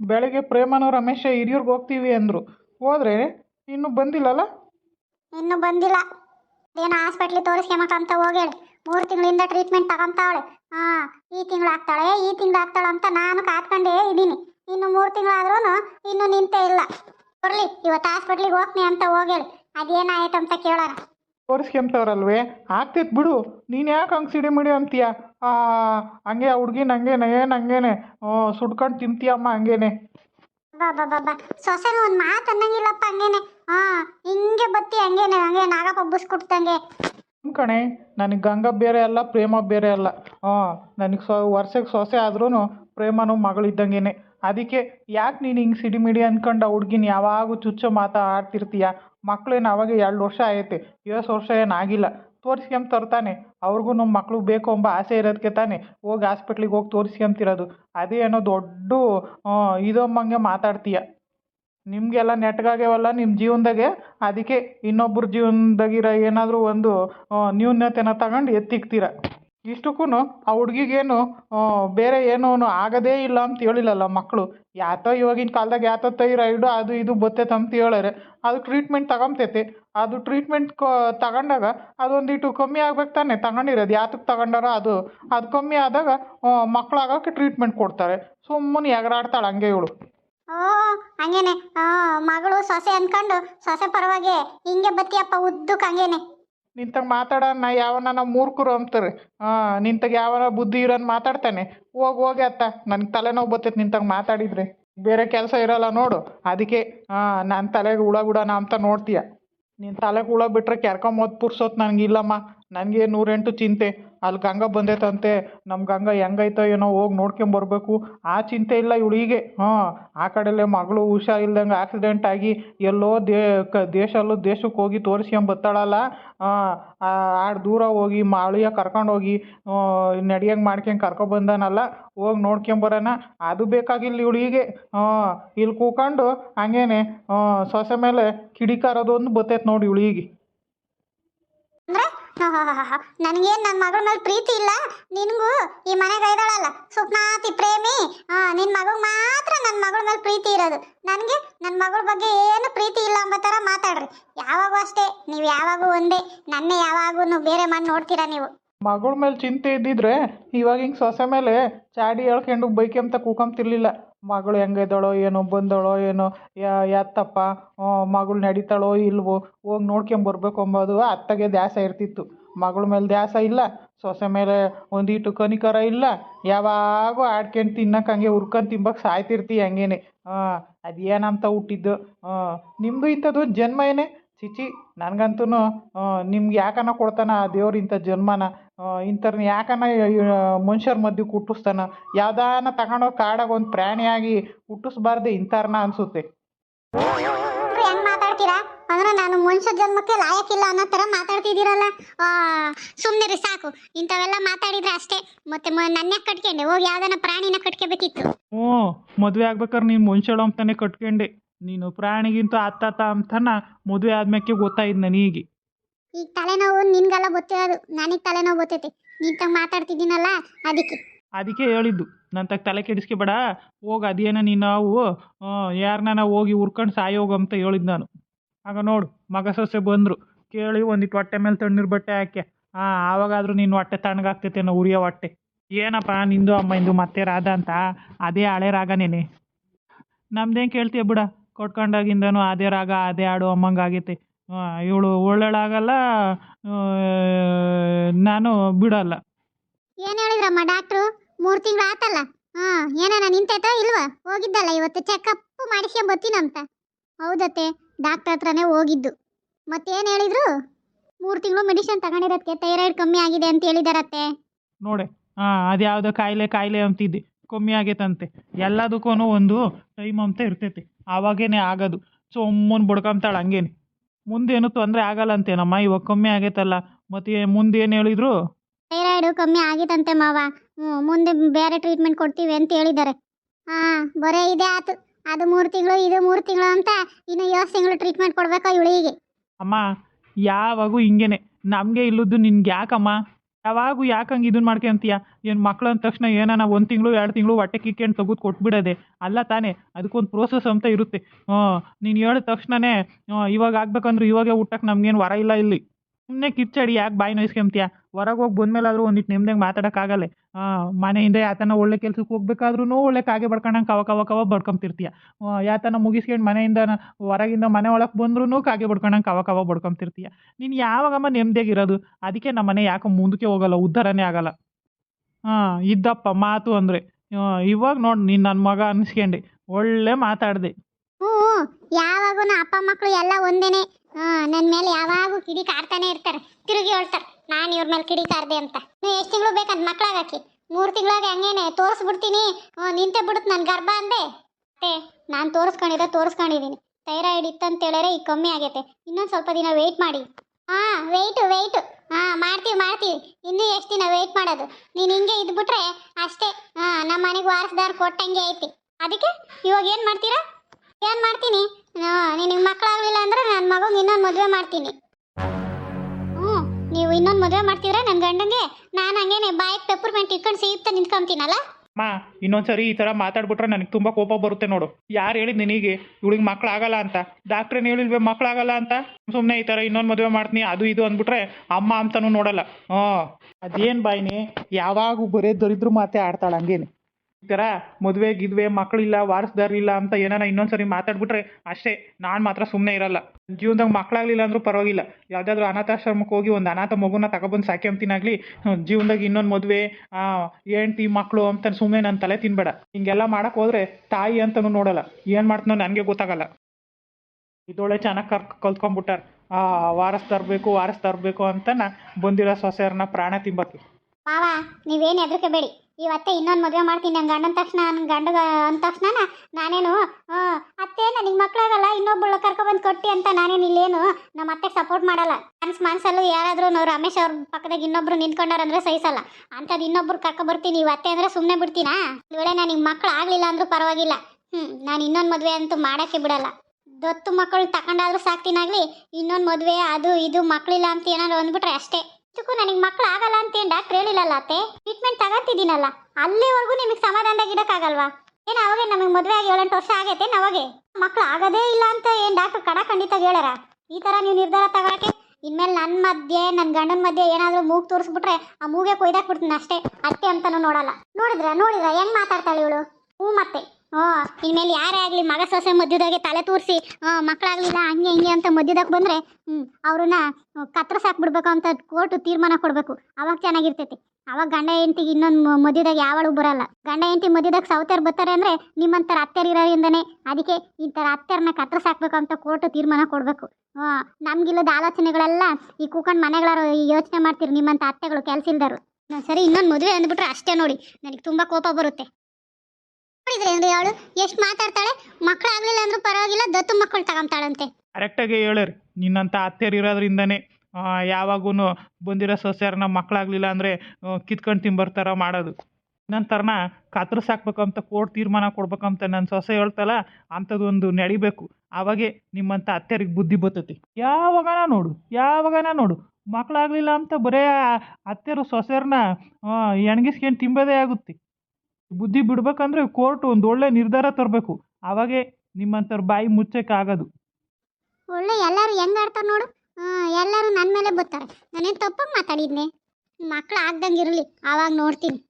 ಬೆಳಗ್ಗೆ ಪ್ರೇಮನು ರಮೇಶ ಹಿರಿಯೂರ್ಗೆ ಹೋಗ್ತೀವಿ ಅಂದರು. ಹೋದ್ರೆ ಇನ್ನೂ ಬಂದಿಲ್ಲಲ್ಲ? ಇನ್ನು ಬಂದಿಲ್ಲ. ಏನೋ ಹಾಸ್ಪಿಟ್ಲಿಗೆ ತೋರಿಸ್ಕೊಂಬಕಂತ ಹೋಗೇಳಿ ಮೂರು ತಿಂಗಳಿಂದ ಟ್ರೀಟ್ಮೆಂಟ್ ತಗೊಂತಾವಳೆ. ಹಾಂ, ಈ ತಿಂಗಳು ಆಗ್ತಾಳೆ, ಈ ತಿಂಗಳು ಆಗ್ತಾಳೆ ಅಂತ ನಾನು ಕಾತ್ಕೊಂಡೇ ಇದ್ದೀನಿ. ಇನ್ನು ಮೂರು ತಿಂಗಳಾದ್ರೂ ಇನ್ನು ನಿಂತೇ ಇಲ್ಲ. ಬರಲಿ, ಇವತ್ತು ಹಾಸ್ಪಿಟ್ಲಿಗೆ ಹೋಗ್ತೀನಿ ಅಂತ ಹೋಗೇಳಿ ಅದೇನಾಯ್ತು ಅಂತ ಕೇಳೋಣ. ತೋರಿಸ್ಕೊಂತವ್ರಲ್ವೇ ಆಗ್ತೈತೆ ಬಿಡು. ನೀನು ಯಾಕೆ ಹಂಗೆ ಸಿಡಿ ಮಿಡಿ ಅಂತೀಯ? ಆ, ಹಂಗೆ ಆ ಹುಡ್ಗಿನ ಹಂಗೇನೆ ಏನು ಹಂಗೇನೆ? ಸುಡ್ಕೊಂಡು ತಿಂತೀಯಮ್ಮ ಹಂಗೇನೆ. ಬಾಬಾ ಬಾಬಾ ಸೊಸೆನ ಒಂದು ಮಾತು ಅನ್ನಂಗಿಲ್ಲಪ್ಪ ಹಂಗೇನೆ. ಹಾಂ ಹಿಂಗೆ ಬತ್ತಿ ಹಂಗೇನೆ ಹಂಗೆ ನಾಗಪ್ಪ ಬುಸ್ಕೊಡ್ತಂಗೆ ಕಣೆ ನನಗೆ ಗಂಗ ಬೇರೆ ಅಲ್ಲ ಪ್ರೇಮ ಬೇರೆ ಅಲ್ಲ. ಹಾಂ ನನಗೆ ಸೊ ವರ್ಷಕ್ಕೆ ಸೊಸೆ ಆದ್ರೂ ಪ್ರೇಮನೂ ಮಗಳಿದ್ದಂಗೆನೆ ಅದಕ್ಕೆ ಯಾಕೆ ನೀನು ಹಿಂಗೆ ಸಿಡಿಮಿಡಿ ಅಂದ್ಕೊಂಡು ಆ ಹುಡ್ಗಿನ ಯಾವಾಗೂ ಚುಚ್ಚೋ ಮಾತಾ ಆಡ್ತಿರ್ತೀಯ? ಮಕ್ಳೇನು ಅವಾಗ ಎರಡು ವರ್ಷ ಆಗೈತೆ ಇವತ್ತು ವರ್ಷ ಏನು ಆಗಿಲ್ಲ. ತೋರಿಸ್ಕೊಂಡ್ ತರ್ತಾನೆ. ಅವ್ರಿಗೂ ನಮ್ಮ ಮಕ್ಕಳು ಬೇಕು ಎಂಬ ಆಸೆ ಇರೋದಕ್ಕೆ ತಾನೆ ಹೋಗಿ ಹಾಸ್ಪಿಟ್ಲಿಗೆ ಹೋಗಿ ತೋರಿಸ್ಕೊಂತಿರೋದು. ಅದೇ ಏನೋ ದೊಡ್ಡ ಇದೊಮ್ಮಂಗೆ ಮಾತಾಡ್ತೀಯ. ನಿಮಗೆಲ್ಲ ನೆಟ್ಗಾಗ್ಯವಲ್ಲ ನಿಮ್ಮ ಜೀವನದಾಗೆ? ಅದಕ್ಕೆ ಇನ್ನೊಬ್ಬರ ಜೀವನದಾಗಿರೋ ಏನಾದರೂ ಒಂದು ನ್ಯೂನ್ಯತೆನ ತಗೊಂಡು ಎತ್ತಿಕ್ತೀರ. ಇಷ್ಟಕ್ಕೂ ಆ ಹುಡ್ಗಿಗೇನು ಬೇರೆ ಏನೂ ಆಗದೇ ಇಲ್ಲ ಅಂತ ಹೇಳಿಲ್ಲಲ್ಲ ಮಕ್ಕಳು ಯಾತೋ ಇವಾಗಿನ ಕಾಲದಾಗ ಯಾತೋ ಥೈರಾಯ್ಡು ಅದು ಇದು ಬತ್ತೈತೆ ಅಂತ ಹೇಳಾರೆ ಅದು ಟ್ರೀಟ್ಮೆಂಟ್ ತಗೊಂತೈತೆ. ಅದು ಟ್ರೀಟ್ಮೆಂಟ್ ಕೊ, ತಗೊಂಡಾಗ ಅದೊಂದಿಟ್ಟು ಕಮ್ಮಿ ಆಗ್ಬೇಕು ತಾನೆ ತಗೊಂಡಿರೋದು. ಯಾತಕ್ಕೆ ತಗೊಂಡಾರ ಅದು. ಅದು ಕಮ್ಮಿ ಆದಾಗ ಮಕ್ಕಳಾಗೋಕ್ಕೆ ಟ್ರೀಟ್ಮೆಂಟ್ ಕೊಡ್ತಾರೆ. ಸುಮ್ಮನೆ ಎಗರಾಡ್ತಾಳೆ ಹಂಗೆ ಇವಳು. ಓ, ಹಂಗೇನೆ. ಮಗಳು ಸೊಸೆ ಅನ್ಕೊಂಡು, ಸೊಸೆ ಪರವಾಗಿ ಹಿಂಗೆ ಬತ್ತಿಯಪ್ಪ ಉದ್ದಕ್ಕೆ ಹಂಗೇನೆ. ನಿಂತಾಗ ಮಾತಾಡೋಣ ಯಾವನ ಮೂರ್ಖರು ಅಂತಾರೆ. ಹಾಂ, ನಿಂತಾಗ ಯಾವನ ಬುದ್ಧಿ ಇರೋನ್ ಮಾತಾಡ್ತಾನೆ. ಹೋಗಿ ಹೋಗಿ ಅತ್ತ. ನನಗೆ ತಲೆನೋವು ಬರ್ತೈತೆ ನಿಂತಾಗ ಮಾತಾಡಿದ್ರೆ. ಬೇರೆ ಕೆಲಸ ಇರಲ್ಲ ನೋಡು. ಅದಕ್ಕೆ, ಹಾಂ ನನ್ನ ತಲೆಗೆ ಹುಳ ಬಿಡೋಣ ಅಂತ ನೋಡ್ತೀಯ. ನಿನ್ನ ತಲೆಗೆ ಹುಳ ಬಿಟ್ರೆ ಕೆರ್ಕೊಂಬೋದು ಪುರ್ಸೋತ್ ನನಗಿಲ್ಲಮ್ಮ. ನನಗೆ ನೂರೆಂಟು ಚಿಂತೆ. ಅಲ್ಲಿ ಗಂಗಾ ಬಂದೈತಂತೆ ನಮ್ಮ ಗಂಗಾ ಹೆಂಗೈತೋ ಏನೋ ಹೋಗಿ ನೋಡ್ಕೊಂಬರ್ಬೇಕು ಆ ಚಿಂತೆ ಇಲ್ಲ ಇವಳಿಗೆ ಹಾಂ, ಆ ಕಡೆಯಲ್ಲೇ ಮಗಳು ಹುಷಾರಿಲ್ದಂಗೆ ಆಕ್ಸಿಡೆಂಟ್ ಆಗಿ ಎಲ್ಲೋ ದೇ, ಕ, ದೇಶಲ್ಲೂ ದೇಶಕ್ಕೆ ಹೋಗಿ ತೋರಿಸ್ಕೊಂಬತ್ತಾಳಲ್ಲ. ಆಡು ದೂರ ಹೋಗಿ ಮಾಳಿಯ ಕರ್ಕೊಂಡೋಗಿ ನಡಿಯಂಗೆ ಮಾಡ್ಕೊಂಡು ಕರ್ಕೊಬಂದನಲ್ಲ ಹೋಗಿ ನೋಡ್ಕೊಂಬರೋಣ ಅದು ಬೇಕಾಗಿಲ್ಲ ಇವಳಿಗೆ ಹಾಂ, ಇಲ್ಲಿ ಕೂಕೊಂಡು ಹಂಗೇನೆ ಸೊಸೆ ಮೇಲೆ ಕಿಡಿಕಾರದೊಂದು ಬತ್ತೈತೆ ನೋಡಿ ಇವಳಿಗೆ ನನಗೇನು ನನ್ನ ಮಗಳ ಮೇಲೆ ಪ್ರೀತಿ ಇಲ್ಲ. ನಿನಗೂ ಈ ಮನೆಗೆ ಇದ್ದಾಳಲ್ಲ ಸುಪ್ನಾತಿ ಪ್ರೇಮಿ. ಹಾ, ನಿನ್ ಮಗಗ್ ಮಾತ್ರ ನನ್ನ ಮಗಳ ಮೇಲೆ ಪ್ರೀತಿ ಇರೋದು. ನನಗೆ ನನ್ನ ಮಗಳ ಬಗ್ಗೆ ಏನು ಪ್ರೀತಿ ಇಲ್ಲ ಅಂಬ ಥರ ಮಾತಾಡ್ರಿ. ಯಾವಾಗೂ ಅಷ್ಟೇ, ನೀವು ಯಾವಾಗೂ ಒಂದೇ. ನನ್ನ ಯಾವಾಗೂ ಬೇರೆ ಮಾಡಿ ನೋಡ್ತೀರಾ ನೀವು? ಮಗಳ ಮೇಲೆ ಚಿಂತೆ ಇದ್ದಿದ್ರೆ ಇವಾಗ ಹಿಂಗೆ ಸೊಸೆ ಮೇಲೆ ಚಾಡಿ ಹೇಳ್ಕೊಂಡು ಬೈಕೆಂತ ಕೂಕೊಂತಿರ್ಲಿಲ್ಲ. ಮಗಳು ಹೆಂಗಿದ್ದಾಳೋ ಏನೋ ಬಂದಳೋ, ಏನೋ ಎತ್ತಪ್ಪ ಮಗಳು ನಡೀತಾಳೋ ಇಲ್ವೋ, ಹೋಗಿ ನೋಡ್ಕೊಂಬರ್ಬೇಕು ಅಂಬೋದು ಅತ್ತಗೆ ದ್ಯಾಸ ಇರ್ತಿತ್ತು. ಮಗಳ ಮೇಲೆ ದ್ಯಾಸ ಇಲ್ಲ, ಸೊಸೆ ಮೇಲೆ ಒಂದಿಟ್ಟು ಕನಿಕರ ಇಲ್ಲ. ಯಾವಾಗೂ ಆಡ್ಕೊಂಡು ತಿನ್ನಕ್ಕೆ ಹಂಗೆ ಹುರ್ಕೊಂಡು ತಿಂಬಕ್ಕೆ ಸಾಯ್ತಿರ್ತಿ ಹಂಗೇನೆ. ಹಾಂ, ಅದೇನಂತ ಹುಟ್ಟಿದ್ದು? ನಿಮ್ಮದು ಇಂಥದ್ದು ಜನ್ಮ ಏನೇ? ಚಿಚಿ ನನಗಂತೂ ನಿಮ್ಗೆ ಯಾಕನ ಕೊಡ್ತಾನೆ ಆ ದೇವ್ರು ಇಂಥ ಜನ್ಮನ? ಇಂಥವ್ರನ್ನ ಯಾಕನ ಮನುಷ್ಯರ ಮಧ್ಯೆ ಹುಟ್ಟಿಸ್ತಾನ? ಯಾವ್ದಾನ ತಗೊಂಡೋಗಿ ಕಾಡಾಗ ಒಂದು ಪ್ರಾಣಿಯಾಗಿ ಹುಟ್ಟಿಸ್ಬಾರ್ದು ಇಂಥವ್ರನ್ನ ಅನ್ಸುತ್ತೆ. ಹೆಂಗ್ ಮಾತಾಡ್ತೀರಾ? ಅಂದ್ರೆ ನಾನು ಮನುಷ್ಯ ಜನ್ಮಕ್ಕೆ ಲಾಯಕ್ಕಿಲ್ಲ ಅನ್ನೋ ಥರ ಮಾತಾಡ್ತಿದ್ದೀರಲ್ಲ. ಸುಮ್ಮನೆ ಸಾಕು. ಇಂಥವೆಲ್ಲ ಮಾತಾಡಿದ್ರೆ ಅಷ್ಟೇ. ಮತ್ತೆ ನನ್ನ ಕಟ್ಕೊಂಡೆ. ಹೋಗಿ ಯಾವ್ದಾನ ಪ್ರಾಣಿನ ಕಟ್ಕೋಬೇಕಿತ್ತು. ಹ್ಞೂ ಮದುವೆ ಆಗ್ಬೇಕಾದ್ರೆ ನೀನು ಮನುಷ್ಯಳು ಅಂತಾನೆ ಕಟ್ಕೊಂಡೆ. ನೀನು ಪ್ರಾಣಿಗಿಂತ ಅತ್ತಾತ ಅಂತನ ಮದುವೆ ಆದ್ಮೇಲೆ ಗೊತ್ತಾಯ್ತು ನನಗೆ ಈಗ ತಲೆನೋವು ನಿನ್ಗೆಲ್ಲ ಗೊತ್ತಿರೋದು, ನನಗೆ ತಲೆನೋವು ಗೊತ್ತೈತಿ. ತಂಗ ಮಾತಾಡ್ತಿದ್ದೀನಲ್ಲ, ಅದಕ್ಕೆ. ಅದಕ್ಕೆ ಹೇಳಿದ್ದು. ನನ್ನ ತಗ ತಲೆ ಕೆಡಿಸ್ಕೊಬೇಡ, ಹೋಗಿ ಅದೇನ ನೀನು ನಾವು ಯಾರನ್ನ ಹೋಗಿ ಉರ್ಕೊಂಡು ಸಾಯೋಗು ಅಂತ ಹೇಳಿದ್ ನಾನು. ಆಗ ನೋಡು, ಮಗ ಸೊಸೆ ಬಂದರು. ಕೇಳಿ ಒಂದಿಟ್ಟು ಹೊಟ್ಟೆ ಮೇಲೆ ತಣ್ಣೀರು ಬಟ್ಟೆ ಹಾಕಿ ಹಾಂ ಆವಾಗಾದ್ರೂ ನಿನ್ನ ಹೊಟ್ಟೆ ಅನ್ನೋ ಉರಿಯೋ ಹೊಟ್ಟೆ. ಏನಪ್ಪ ನಿಂದು ಅಮ್ಮ ಇಂದು ಮತ್ತೆ ರಾಧ ಅಂತ? ಅದೇ ಹಳೆ ರಾಗನೇನೆ ನಮ್ದೇನು ಕೇಳ್ತೀಯ ಬಿಡ, ಕೊಟ್ಕೊಂಡಾಗಿಂದನೂ ಅದೇ ರಾಗ, ಅದೇ ಹಾಡು ಅಮ್ಮಂಗೆ ಆಗೈತೆ ಇವಳು ಒಳ್ಳೆಳಾಗಲ್ಲ ನಾನು ಬಿಡಲ್ಲ. ಏನು ಹೇಳಿದ್ರಮ್ಮ ಡಾಕ್ಟ್ರು? ಮೂರು ತಿಂಗಳು ಆತಲ್ಲ? ಹಾಂ ಏನಾನ ನಿಂತೈತೋ ಇಲ್ವಾ? ಹೋಗಿದ್ದಲ್ಲ ಇವತ್ತು ಚೆಕಪ್ ಮಾಡಿಸ್ಕೊಂಬತ್ತೀನಂತ. ಹೌದತ್ತೆ ಡಾಕ್ಟ್ರ್ ಹತ್ರನೇ ಹೋಗಿದ್ದು. ಮತ್ತೇನು ಹೇಳಿದ್ರು? ಮೂರು ತಿಂಗಳು ಮೆಡಿಸಿನ್ ತಗೊಂಡಿರತ್ತೆ ಥೈರಾಯ್ಡ್ ಕಮ್ಮಿ ಆಗಿದೆ ಅಂತ ಹೇಳಿದಾರತ್ತೆ. ನೋಡಿ ಹಾಂ ಅದ್ಯಾವುದೋ ಕಾಯಿಲೆ ಕಾಯಿಲೆ ಅಂತಿದ್ದೆ. ಕಮ್ಮಿ ಆಗೈತಂತೆ. ಎಲ್ಲದಕ್ಕೂ ಒಂದು ಟೈಮ್ ಅಂತ ಇರ್ತೈತಿ. ಆವಾಗೇನೆ ಆಗೋದು. ಸುಮ್ಮನೆ ಬಡ್ಕೊಂತಾಳೆ ಹಂಗೇನೆ. ಮುಂದೇನು ತೊಂದರೆ ಆಗಲ್ಲ ಅಂತೇನಮ್ಮ ಇವಾಗ ಕಮ್ಮಿ ಆಗೈತಲ್ಲ. ಮತ್ತೆ ಮುಂದೆ ಏನು ಹೇಳಿದ್ರು? ಥೈರಾಯ್ಡು ಕಮ್ಮಿ ಆಗಿತ್ತಂತೆ ಮಾವ. ಹ್ಞೂ ಮುಂದೆ ಬೇರೆ ಟ್ರೀಟ್ಮೆಂಟ್ ಕೊಡ್ತೀವಿ ಅಂತ ಹೇಳಿದ್ದಾರೆ. ಹಾಂ ಬರೇ ಇದೇ ಆತು. ಅದು ಮೂರು ತಿಂಗಳು ಇದು ಮೂರು ತಿಂಗಳು ಅಂತ ಇನ್ನು ಏಳು ತಿಂಗಳು ಟ್ರೀಟ್ಮೆಂಟ್ ಕೊಡಬೇಕಾ ಇವಳಿಗೆ? ಅಮ್ಮ ಯಾವಾಗೂ ಹಿಂಗೇನೆ. ನಮಗೆ ಇಲ್ಲದ್ದು ನಿನ್ಗೆ ಯಾಕಮ್ಮ ಯಾವಾಗೂ ಹಂಗೆ ಇದನ್ನ ಮಾಡ್ಕೊಂತೀಯ ಏನು ಮಕ್ಳು ಅಂದ ತಕ್ಷಣ ಏನಾನ ಒಂದು ತಿಂಗಳು, ಎರಡು ತಿಂಗಳು ಹೊಟ್ಟೆ ಕಿಕ್ಕೊಂಡು ತೆಗೆದು ಕೊಟ್ಬಿಡೋದೆ. ಅಲ್ಲ ತಾನೇ, ಅದಕ್ಕೊಂದು ಪ್ರೋಸೆಸ್ ಅಂತ ಇರುತ್ತೆ. ನೀನು ಹೇಳಿದ ತಕ್ಷಣನೇ ಇವಾಗ ಆಗ್ಬೇಕಂದ್ರೆ ಇವಾಗೆ ಊಟಕ್ಕೆ ನಮ್ಗೇನು ವರ ಇಲ್ಲ ಇಲ್ಲಿ. ಸುಮ್ಮನೆ ಕಿಚ್ಚಾಡಿ ಯಾಕೆ ಬಾಯಿ ನೋಯ್ಸ್ಕೊಂತೀಯ ಹೊರಗೆ ಹೋಗಿ ಬಂದಮೇಲಾದ್ರೂ ಒಂದಿಟ್ಟು ನೆಮ್ಮದಿಯಾಗಿ ಮಾತಾಡೋಕ್ಕಾಗಲ್ಲ. ಮನೆಯಿಂದ ಯಾತನ ಒಳ್ಳೆ ಕೆಲ್ಸಕ್ಕೆ ಹೋಗ್ಬೇಕಾದ್ರೂ ಒಳ್ಳೆ ಕಾಗೆ ಬಡ್ಕೊಂಡಂಗೆ ಕವ ಕವ ಕವ ಬಡ್ಕೊಂತಿರ್ತೀಯ ಯಾತನ ಮುಗಿಸ್ಕೊಂಡು ಮನೆಯಿಂದ ಹೊರಗಿಂದ ಮನೆ ಒಳಗೆ ಬಂದ್ರೂ ಕಾಗೆ ಬಡ್ಕೊಂಡಂಗೆ ಕವ ಕವ ಬಡ್ಕೊಂತಿರ್ತೀಯ ನೀನು ಯಾವಾಗಮ್ಮ ನೆಮ್ಮದಿಯಾಗಿರೋದು ಅದಕ್ಕೆ ನಮ್ಮ ಮನೆ ಯಾಕೆ ಮುಂದಕ್ಕೆ ಹೋಗಲ್ಲ, ಉದ್ಧಾರನೇ ಆಗಲ್ಲ. ಹಾಂ ಇದ್ದಪ್ಪ ಮಾತು ಅಂದರೆ ಇವಾಗ ನೋಡಿ ನೀನು ನನ್ನ ಮಗ ಅನ್ಸ್ಕೊಂಡೆ, ಒಳ್ಳೆ ಮಾತಾಡಿದೆ. ಹ್ಞೂ ಯಾವಾಗೂ ಅಪ್ಪ ಮಕ್ಕಳು ಎಲ್ಲ ಒಂದೇನೆ. ನನ್ನ ಮೇಲೆ ಯಾವಾಗೂ ಕಿಡಿ ಕಾರ್ತಾನೆ ಇರ್ತಾರೆ. ತಿರುಗಿ ಹೇಳ್ತಾರೆ, ನಾನು ಇವ್ರ ಮೇಲೆ ಕಿಡಿ ಕಾರ್ದೆ ಅಂತ. ನೀವು ಎಷ್ಟು ತಿಂಗಳು ಬೇಕಂತ ಮಕ್ಕಳಾಗಕ್ಕೆ ಮೂರು ತಿಂಗಳಾಗ ಹಂಗೇನೆ, ತೋರಿಸ್ಬಿಡ್ತೀನಿ. ನಿಂತೆ ಬಿಡುತ್ತೆ ನನ್ನ ಗರ್ಭ ಅಂದೆ. ಮತ್ತೆ ನಾನು ತೋರಿಸ್ಕೊಂಡಿರೋ ತೋರಿಸ್ಕೊಂಡಿದ್ದೀನಿ ಥೈರಾಯ್ಡ್ ಇತ್ತಂತ ಹೇಳಿದ್ರೆ ಈಗ ಕಮ್ಮಿ ಆಗೈತೆ. ಇನ್ನೊಂದು ಸ್ವಲ್ಪ ದಿನ ವೆಯ್ಟ್ ಮಾಡಿ. ಹಾಂ ವೆಯ್ಟು ವೆಯ್ಟು ಹಾಂ, ಮಾಡ್ತೀವಿ ಮಾಡ್ತೀವಿ. ಇನ್ನೂ ಎಷ್ಟು ದಿನ ವೆಯ್ಟ್ ಮಾಡೋದು? ನೀನು ಹಿಂಗೆ ಇದ್ಬಿಟ್ರೆ ಅಷ್ಟೇ. ಹಾಂ ನಮ್ಮ ಮನೆಗೆ ವಾರಸದಾರ ಕೊಟ್ಟಂಗೆ ಐತಿ. ಅದಕ್ಕೆ ಇವಾಗ ಏನು ಮಾಡ್ತೀರಾ? ಏನು ಮಾಡ್ತೀನಿ? ನಿನಗೆ ಮಕ್ಕಳಾಗಲಿಲ್ಲ ಅಂದ್ರೆ ನನ್ನ ಮಗಗೆ ಇನ್ನೊಂದು ಮದುವೆ ಮಾಡ್ತೀನಿ. ಹ್ಞೂ, ನೀವು ಇನ್ನೊಂದು ಮದುವೆ ಮಾಡ್ತೀರಾ ನನ್ನ ಗಂಡಂಗೆ ನಾನು ಹಂಗೇನೆ ಬಾಯಿಗೆ ಪೆಪ್ಪರ್ಮೆಂಟ್ ಇಟ್ಕೊಂಡು ಸೀಪ್ತ ನಿಂತ್ಕೊಂತೀನಲ್ಲ? ಮಾ, ಇನ್ನೊಂದ್ಸರಿ ಈ ಥರ ಮಾತಾಡ್ಬಿಟ್ರೆ ನನಗೆ ತುಂಬ ಕೋಪ ಬರುತ್ತೆ ನೋಡು. ಯಾರು ಹೇಳಿದ್ ನಿನಗೆ? ಇವಳಿಗೆ ಮಕ್ಕಳಾಗಲ್ಲ ಅಂತ. ಡಾಕ್ಟ್ರೇನು ಹೇಳಿಲ್ವೇ ಮಕ್ಕಳಾಗಲ್ಲ ಅಂತ? ಸುಮ್ಮನೆ ಈ ಥರ ಇನ್ನೊಂದು ಮದುವೆ ಮಾಡ್ತೀನಿ, ಅದು ಇದು ಅಂದ್ಬಿಟ್ರೆ ಅಮ್ಮ ಅಂತಾನೂ ನೋಡಲ್ಲ. ಅದೇನು ಬಾಯಿನಿ? ಯಾವಾಗೂ ಬರೇ ದೊರಿದ್ರು ಮಾತೇ ಆಡ್ತಾಳೆ ಹಂಗೇನೆ. ಈ ಥರ ಮದುವೆ ಗಿದ್ವೆ ಮಕ್ಕಳಿಲ್ಲ ಇಲ್ಲ ಅಂತ ಏನಾರ ಇನ್ನೊಂದ್ಸರಿ ಮಾತಾಡ್ಬಿಟ್ರೆ ಅಷ್ಟೇ, ನಾನು ಮಾತ್ರ ಸುಮ್ಮನೆ ಇರಲ್ಲ. ಜೀವನದಾಗ ಮಕ್ಕಳಾಗಲಿಲ್ಲ ಅಂದ್ರೂ ಪರವಾಗಿಲ್ಲ. ಯಾವುದಾದ್ರೂ ಅನಾಥಾಶ್ರಮಕ್ಕೆ ಹೋಗಿ ಒಂದು ಅನಾಥ ಮಗುನ ತಗೊಬಂದು ಸಾಕ್ಯಂತೀನಾಗಲಿ ಜೀವನದಾಗ ಇನ್ನೊಂದು ಮದುವೆ ಹೆಂಡ್ತಿ ಮಕ್ಕಳು ಅಂತ ಸುಮ್ಮನೆ ನನ್ನ ತಲೆ ತಿನ್ಬೇಡ. ಹಿಂಗೆಲ್ಲ ಮಾಡಕ್ಕೆ ಹೋದ್ರೆ ತಾಯಿ ಅಂತಲೂ ನೋಡಲ್ಲ. ಏನು ಮಾಡ್ತೀನೋ ನನಗೆ ಗೊತ್ತಾಗಲ್ಲ. ಇದೊಳ್ಳೆ ಚೆನ್ನಾಗಿ ಕರ್ಕ್ ಕಲ್ತ್ಕೊಂಡ್ಬಿಟ್ಟಾರ. ವಾರಸ್ ತರಬೇಕು ವಾರಸ್ ತರಬೇಕು ಅಂತ ನಾ ಬಂದಿರೋ ಸೊಸೆಯರ್ನ ಪ್ರಾಣ ತಿಂಬಕ್ಕೆ ಮಾವ, ನೀವೇನು ಹೆದರ್ಕೋಬೇಡಿ ಇವತ್ತೆ ಇನ್ನೊಂದು ಮದುವೆ ಮಾಡ್ತೀನಿ ನನ್ನ ಗಂಡನ ತಕ್ಷಣ ನನ್ನ ಗಂಡಗ ಅಂದ ತಕ್ಷಣ ನಾನೇನು ಅತ್ತೆ ನನಗೆ ಮಕ್ಕಳಾಗಲ್ಲ ಇನ್ನೊಬ್ಬಳು ಕರ್ಕೊಬಂದು ಕೊಟ್ಟಿ ಅಂತ ನಾನೇನು ಇಲ್ಲೇನು ನಮ್ಮ ಅತ್ತೆಗೆ ಸಪೋರ್ಟ್ ಮಾಡಲ್ಲ. ಮನ್ಸು, ಮನ್ಸಲ್ಲೂ ಯಾರಾದರೂ ನಾವು ರಮೇಶ್ ಅವ್ರ ಪಕ್ಕದಾಗ ಇನ್ನೊಬ್ರು ನಿಂತ್ಕೊಂಡಾರಂದ್ರೆ ಸಹಿಸಲ್ಲ ಅಂಥದ್ದು ಇನ್ನೊಬ್ರು ಕರ್ಕೊಬರ್ತೀನಿ ಅತ್ತೆ ಅಂದರೆ ಸುಮ್ಮನೆ ಬಿಡ್ತೀನಾ? ಒಂದು ವೇಳೆ ನನಗೆ ಮಕ್ಕಳು ಆಗಲಿಲ್ಲ ಅಂದರೂ ಪರವಾಗಿಲ್ಲ. ಹ್ಞೂ ನಾನು ಇನ್ನೊಂದು ಮದುವೆ ಅಂತೂ ಮಾಡೋಕ್ಕೆ ಬಿಡಲ್ಲ. ದೊತ್ತು ಮಕ್ಕಳು ತಗೊಂಡಾದ್ರೂ ಸಾಕ್ತೀನಾಗಲಿ ಇನ್ನೊಂದು ಮದುವೆ ಅದು ಇದು ಮಕ್ಕಳಿಲ್ಲ ಅಂತ ಏನಾದ್ರು ಅಂದ್ಬಿಟ್ರೆ ಅಷ್ಟೇ. ಇದಕ್ಕೂ ನನಗೆ ಮಕ್ಕಳು ಆಗಲ್ಲ ಅಂತ ಏನು ಡಾಕ್ಟ್ರ್ ಹೇಳಿಲ್ಲಲ್ಲ ಅತ್ತೆ? ಟ್ರೀಟ್ಮೆಂಟ್ ತಗೊಂತಿದ್ದೀನಲ್ಲ, ಅಲ್ಲಿವರೆಗೂ ನಿಮಗೆ ಸಮಾಧಾನದಾಗ ಇಡೋಕ್ಕಾಗಲ್ವಾ ಏನು ಅವಾಗೆ ನಮಗೆ ಮದುವೆ ಆಗಿ ಏಳೆಂಟು ವರ್ಷ ಆಗೈತೆ ಅವಾಗೆ? ಮಕ್ಕಳು ಆಗೋದೇ ಇಲ್ಲ ಅಂತ ಏನು ಡಾಕ್ಟ್ರ್ ಕಡ ಖಂಡಿತ ಹೇಳ್ಯಾರ? ಈ ಥರ ನೀವು ನಿರ್ಧಾರ ತಗೊಳಕ್ಕೆ? ಇನ್ಮೇಲೆ ನನ್ನ ಮಧ್ಯೆ ನನ್ನ ಗಂಡನ ಮಧ್ಯೆ ಏನಾದರೂ ಮೂಗು ತೋರಿಸ್ಬಿಟ್ರೆ ಆ ಮೂಗೆ ಕೊಯ್ದಾಕ್ಬಿಡ್ತೀನಿ ಅಷ್ಟೇ, ಅತ್ತೆ ಅಂತಲೂ ನೋಡಲ್ಲ. ನೋಡಿದ್ರ? ನೋಡಿದ್ರ? ಹೆಂಗ್ ಮಾತಾಡ್ತಾಳೆ ಇವಳು? ಹ್ಞೂ ಮತ್ತೆ. ಹ್ಞೂ ಇನ್ಮೇಲೆ ಯಾರೇ ಆಗಲಿ ಮಗ ಸೊಸೆ ಮಧ್ಯದಾಗೆ ತಲೆ ತೋರಿಸಿ ಮಕ್ಕಳಾಗಲಿಲ್ಲ ಹಂಗೆ ಹಿಂಗೆ ಅಂತ ಮಧ್ಯದಾಗ ಬಂದರೆ ಹ್ಞೂ ಅವ್ರನ್ನ ಕತ್ರ ಬಿಡ್ಬೇಕು ಅಂತ ಕೋರ್ಟ್ ತೀರ್ಮಾನ ಕೊಡಬೇಕು. ಅವಾಗ ಚೆನ್ನಾಗಿರ್ತೈತಿ. ಅವಾಗ ಗಂಡ ಹೆಂಡತಿಗೆ ಇನ್ನೊಂದು ಮದ್ಯದಾಗ ಯಾವಳು ಬರಲ್ಲ. ಗಂಡ ಹೆಂಡತಿ ಮದ್ಯದಾಗ ಸೌತರ್ ಬರ್ತಾರೆ ಅಂದರೆ ನಿಮ್ಮಂಥರ ಅತ್ತೆರ್ ಇರೋದ್ರಿಂದನೇ ಅದಕ್ಕೆ ಈ ಥರ ಅತ್ತೆರನ್ನ ಕತ್ರ ಸಾಕ್ಬೇಕು ಅಂತ ಕೋರ್ಟ್ ತೀರ್ಮಾನ ಕೊಡಬೇಕು. ನಮಗಿಲ್ಲದ ಆಲೋಚನೆಗಳೆಲ್ಲ ಈ ಕೂಕಂಡು ಮನೆಗಳಾರು ಯೋಚನೆ ಮಾಡ್ತೀರಿ ನಿಮ್ಮಂಥ ಅತ್ತೆಗಳು ಕೆಲಸ ಇಲ್ದರು ಸರಿ, ಇನ್ನೊಂದು ಮದುವೆ ಅಂದ್ಬಿಟ್ರೆ ಅಷ್ಟೇ ನೋಡಿ. ನನಗೆ ತುಂಬ ಕೋಪ ಬರುತ್ತೆ. ಅವಳು ಎಷ್ಟು ಮಾತಾಡ್ತಾಳೆ? ಮಕ್ಕಳಾಗ್ಲಿಲ್ಲ ಅಂದ್ರೂ ಪರವಾಗಿಲ್ಲ, ದತ್ತು ಮಕ್ಕಳು ತಗೊಂತಾಳಂತೆ. ಕರೆಕ್ಟಾಗಿ ಹೇಳ್ರಿ ನಿನ್ನಂಥ ಅತ್ತೆಯರು ಇರೋದ್ರಿಂದನೇ ಯಾವಾಗೂ ಬಂದಿರೋ ಸೊಸೆಯರ್ನ ಮಕ್ಕಳಾಗ್ಲಿಲ್ಲ ಅಂದರೆ ಕಿತ್ಕೊಂಡು ತಿಂಬರ್ತಾರ ಮಾಡೋದು. ನಂತರನ ಕತ್ರ ಸಾಕ್ಬೇಕಂತ ಕೋರ್ಟ್ ತೀರ್ಮಾನ ಕೊಡ್ಬೇಕಂತ ನನ್ನ ಸೊಸೆ ಹೇಳ್ತಲ್ಲ, ಅಂಥದ್ದೊಂದು ನಡಿಬೇಕು. ಆವಾಗೆ ನಿಮ್ಮಂಥ ಅತ್ತೆರಿಗೆ ಬುದ್ಧಿ ಬರ್ತೈತಿ. ಯಾವಾಗನ ನೋಡು ಯಾವಾಗನ ನೋಡು. ಮಕ್ಕಳಾಗ್ಲಿಲ್ಲ ಅಂತ ಬರೇ ಅತ್ತೆರು ಸೊಸೆರನ್ನ ಎಣ್ಗಿಸ್ಕೊಂಡು ತಿಂಬೋದೇ ಆಗುತ್ತೆ. ಬುದ್ಧಿ ಬಿಡ್ಬೇಕಂದ್ರೆ ಕೋರ್ಟ್ ಒಂದು ಒಳ್ಳೆ ನಿರ್ಧಾರ ತರಬೇಕು. ಅವಾಗೆ ನಿಮ್ಮಂಥವ್ರ ಬಾಯಿ ಮುಚ್ಚಕ್ಕಾಗೋದು. ಒಳ್ಳೆ ಎಲ್ಲರೂ ಹೆಂಗ್ ಆಡ್ತಾರ ನೋಡು. ಎಲ್ಲರೂ ನನ್ನ ಮೇಲೆ ಬರ್ತಾರೆ ನಾನೇನು ತಪ್ಪಾಗಿ ಮಾತಾಡಿದ್ನೆ? ಮಕ್ಕಳು ಆಗ್ದಂಗೆ ಇರಲಿ. ಆವಾಗ ನೋಡ್ತೀನಿ.